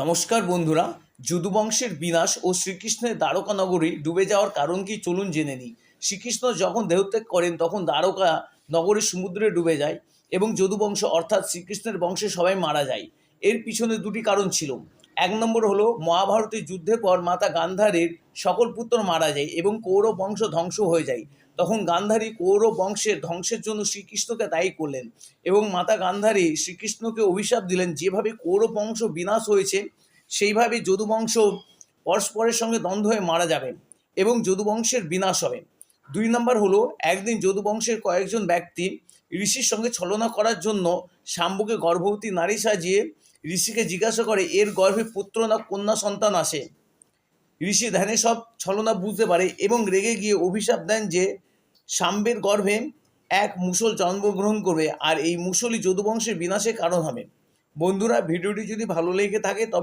নমস্কার বন্ধুরা যদুবংশের বিনাশ ও শ্রীকৃষ্ণের দ্বারকা নগরী ডুবে যাওয়ার কারণ কি চলুন জেনে নিই। শ্রীকৃষ্ণ যখন দেহত্যাগ করেন, তখন দ্বারকা নগরী সমুদ্রে ডুবে যায় এবং যদুবংশ অর্থাৎ শ্রীকৃষ্ণের বংশে সবাই মারা যায়। এর পিছনে দুটি কারণ ছিল। এক নম্বর হলো মহাভারতের যুদ্ধের পর মাতা গান্ধারের সকল পুত্র মারা যায় এবং কৌরব বংশ ধ্বংস হয়ে যায়। তখন গান্ধারী কৌরব বংশের ধ্বংসের জন্য শ্রীকৃষ্ণকে দায়ী করলেন এবং মাতা গান্ধারী শ্রীকৃষ্ণকে অভিশাপ দিলেন। যেভাবে কৌরব বংশ বিনাশ হয়েছে, সেইভাবে যদুবংশ পরস্পরের সঙ্গে দ্বন্দ্ব হয়ে মারা যাবে এবং যদুবংশের বিনাশ হবে। দুই নম্বর হলো একদিন যদুবংশের কয়েকজন ব্যক্তি ঋষির সঙ্গে ছলনা করার জন্য শাম্বুকে গর্ভবতী নারী সাজিয়ে ঋষিকে জিজ্ঞাসা করে, এর গর্ভে পুত্র না কন্যা সন্তান আসে ঋষি ধ্যানে সব ছলনা বুঝতে পারে এবং রেগে গিয়ে অভিশাপ দেন যে, সাম্বের গর্ভে এক মুসল জন্মগ্রহণ করবে, আর এই মুসলই যদুবংশের বিনাশের কারণ হবে। বন্ধুরা, ভিডিওটি যদি ভালো লেগে থাকে তবে